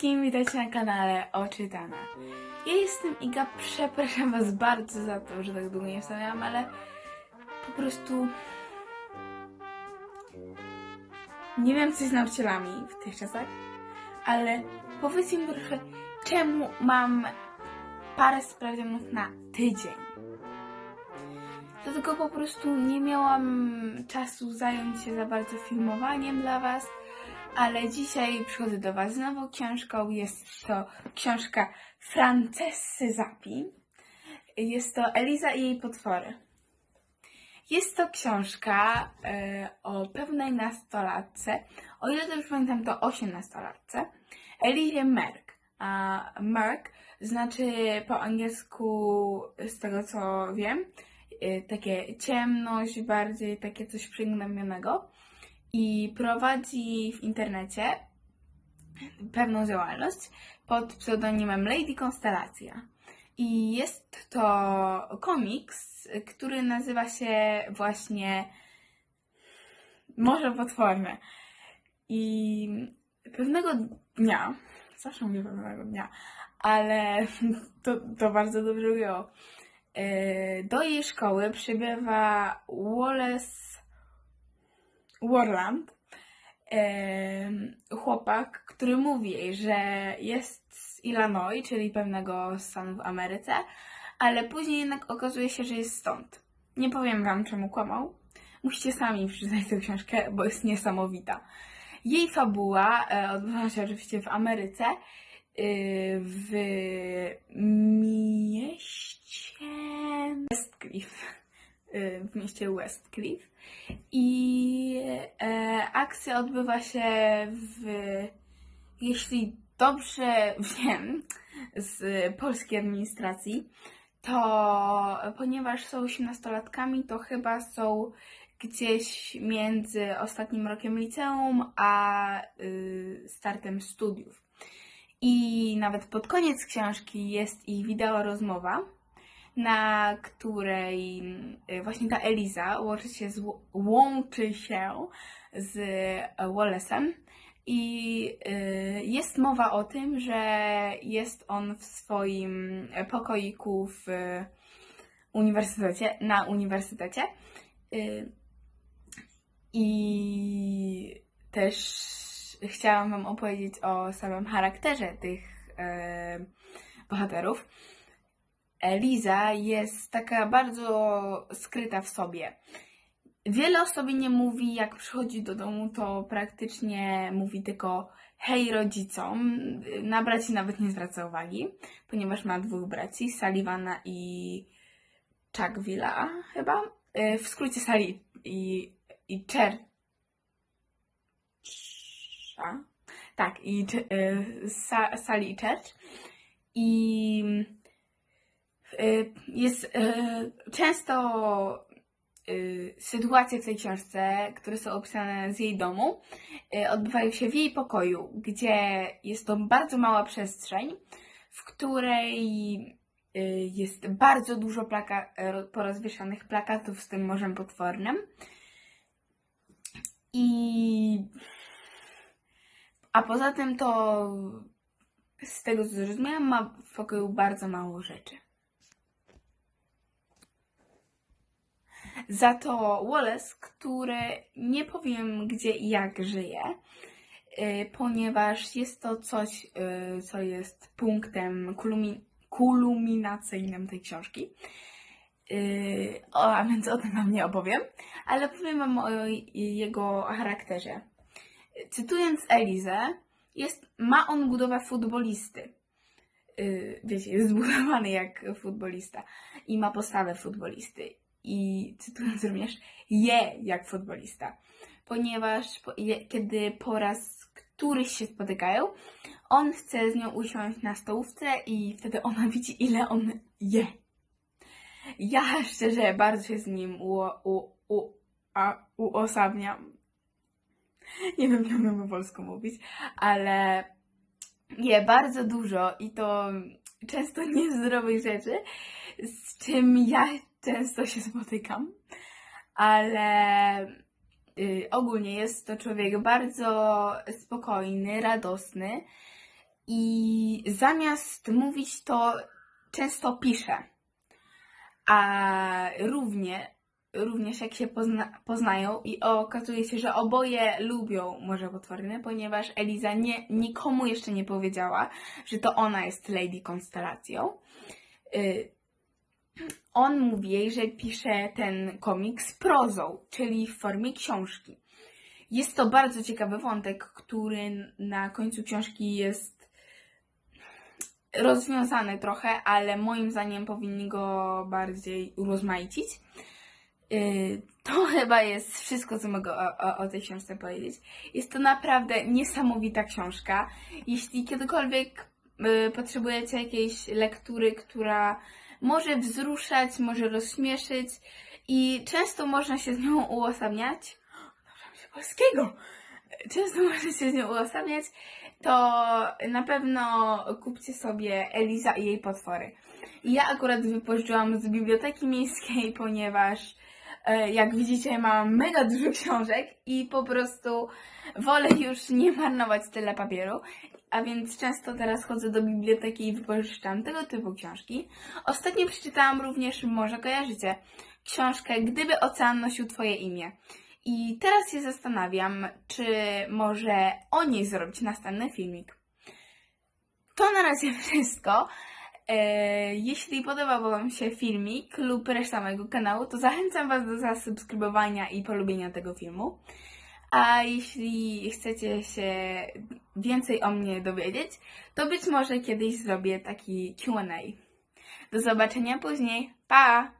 wszystkim, witajcie na kanale Oczytana. Ja jestem Iga, przepraszam was bardzo za to, że tak długo nie wstawiałam, ale po prostu nie wiem co jest z nauczycielami w tych czasach, ale powiedzcie mi proszę, czemu mam parę sprawdzianów na tydzień? Dlatego po prostu nie miałam czasu zająć się za bardzo filmowaniem dla Was, ale dzisiaj przychodzę do Was z nową książką. Jest to książka Francescy Zapi. Jest to Eliza i jej potwory. Jest to książka e, o pewnej nastolatce, o ile dobrze pamiętam, to osiemnastolatce, Elizie Merck. A Merck znaczy po angielsku, z tego co wiem, y, takie ciemność, bardziej takie coś przygnębionego i prowadzi w internecie pewną działalność pod pseudonimem Lady Konstelacja. I jest to komiks, który nazywa się właśnie Morze Potworne. I pewnego dnia, zawsze mówię pewnego dnia, ale to, to bardzo dobrze było. E, Do jej szkoły przybywa Wallace Warland, chłopak, który mówi jej, że jest z Illinois, czyli pewnego stanu w Ameryce, ale później jednak okazuje się, że jest stąd. Nie powiem wam, czemu kłamał. Musicie sami przeczytać tę książkę, bo jest niesamowita. Jej fabuła e, odbywa się oczywiście w Ameryce, y, w mieście Westcliff. Y, W mieście Westcliff. I e, akcja odbywa się w, jeśli dobrze wiem, z polskiej administracji, to ponieważ są 18-latkami, to chyba są gdzieś między ostatnim rokiem liceum a y, startem studiów. I nawet pod koniec książki jest ich wideo rozmowa, na której y, właśnie ta Eliza łączy się z, łączy się z Wallace'em i y, jest mowa o tym, że jest on w swoim pokoiku w uniwersytecie, na uniwersytecie y, i też chciałam Wam opowiedzieć o samym charakterze tych e, bohaterów. Eliza jest taka bardzo skryta w sobie. Wiele o sobie nie mówi, jak przychodzi do domu, to praktycznie mówi tylko hej rodzicom. Na braci nawet nie zwraca uwagi, ponieważ ma dwóch braci, Sullivana i Chuckville'a chyba. E, W skrócie Sally i, i Cher. Tak, i Sa- Sally i Church. I y, jest y, często y, sytuacje w tej książce, które są opisane z jej domu, y, odbywają się w jej pokoju, gdzie jest to bardzo mała przestrzeń, w której y, jest bardzo dużo plaka- ro- porozwieszanych plakatów z tym morzem potwornym. I a poza tym to z tego co zrozumiałam, ma w pokoju bardzo mało rzeczy. Za to Wallace, który nie powiem gdzie i jak żyje, y, ponieważ jest to coś, y, co jest punktem kulumi- kuluminacyjnym tej książki. Y, O, a więc o tym Wam nie opowiem, ale powiem Wam o jego charakterze. Cytując Elizę, jest, ma on budowę futbolisty. Wiecie, jest zbudowany jak futbolista i ma postawę futbolisty. I cytując również, je jak futbolista. Ponieważ po, je, kiedy po raz któryś się spotykają, on chce z nią usiąść na stołówce i wtedy ona widzi, ile on je. Ja szczerze bardzo się z nim u, u, u, a, uosabiam. Nie wiem, jak mam po polsku mówić, ale je bardzo dużo i to często niezdrowych rzeczy, z czym ja często się spotykam, ale y, ogólnie jest to człowiek bardzo spokojny, radosny i zamiast mówić to często pisze. A równie, również jak się pozna, poznają i okazuje się, że oboje lubią Morze Potworne, ponieważ Eliza nie, nikomu jeszcze nie powiedziała, że to ona jest Lady Konstelacją. Y, on mówi jej, że pisze ten komiks prozą, czyli w formie książki. Jest to bardzo ciekawy wątek, który na końcu książki jest rozwiązany trochę, ale moim zdaniem powinni go bardziej urozmaicić. Yy, To chyba jest wszystko, co mogę o, o, o tej książce powiedzieć. Jest to naprawdę niesamowita książka. Jeśli kiedykolwiek yy, potrzebujecie jakiejś lektury, która może wzruszać, może rozśmieszyć i często można się z nią. Nauczyłam się polskiego. Często można się z nią uosabiać, to na pewno kupcie sobie Eliza i jej potwory. Ja akurat wypożyczyłam z biblioteki miejskiej, ponieważ jak widzicie mam mega dużo książek i po prostu wolę już nie marnować tyle papieru, a więc często teraz chodzę do biblioteki i wypożyczam tego typu książki. Ostatnio przeczytałam również, może kojarzycie, książkę Gdyby ocean nosił twoje imię. I teraz się zastanawiam, czy może o niej zrobić następny filmik. To na razie wszystko. E, Jeśli podobał Wam się filmik lub reszta mojego kanału, to zachęcam Was do zasubskrybowania i polubienia tego filmu. A jeśli chcecie się więcej o mnie dowiedzieć, to być może kiedyś zrobię taki QA. Do zobaczenia później. Pa!